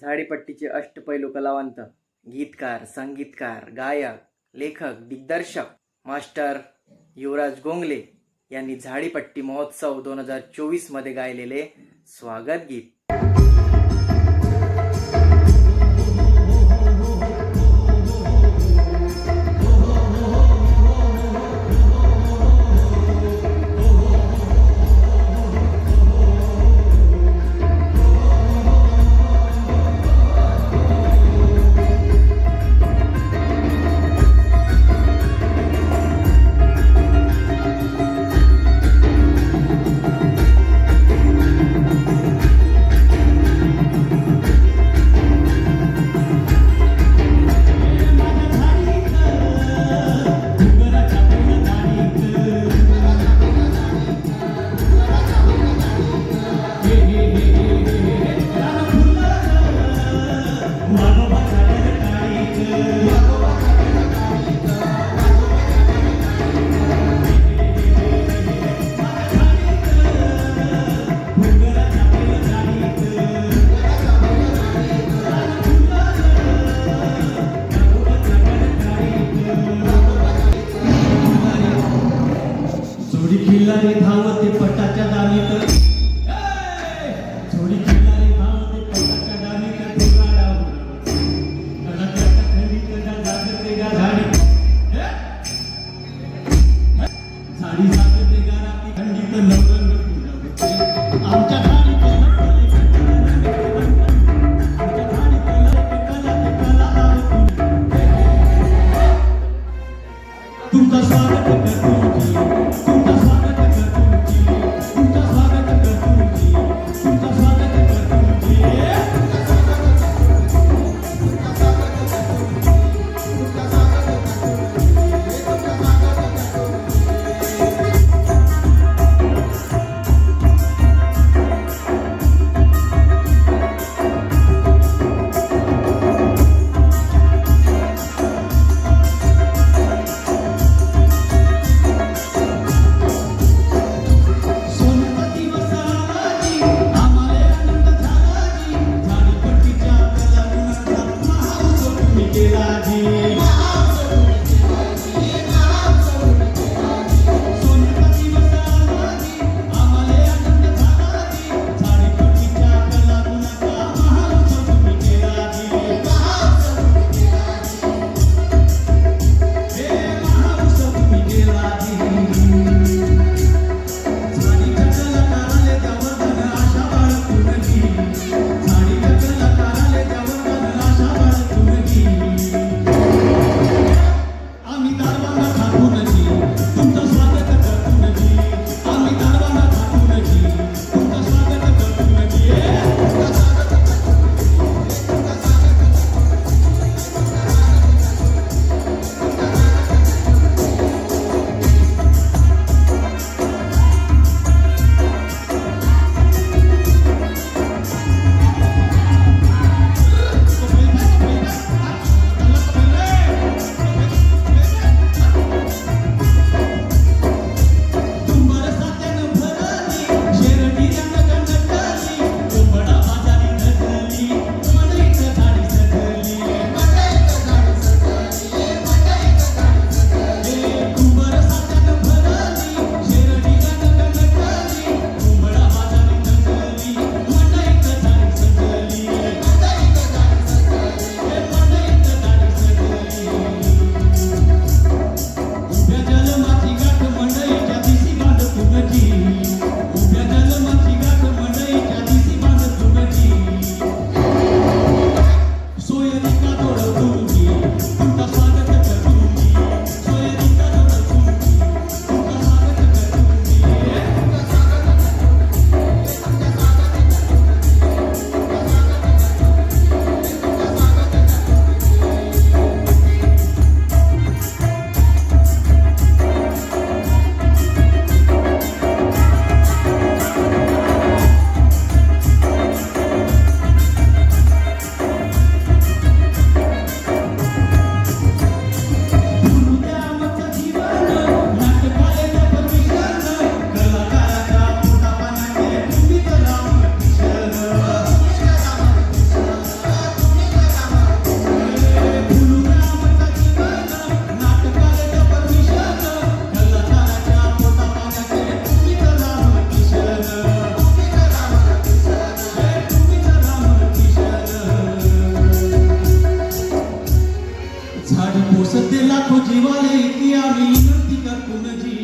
झाडीपट्टीचे अष्टपैलू कलावंत गीतकार संगीतकार गायक लेखक दिग्दर्शक मास्टर युवराज गोंगले यांनी झाडीपट्टी महोत्सव दोन हजार चोवीसमध्ये गायलेले स्वागत गीत. ধারে জীবনে কি আমি নতিকা কোন জীবন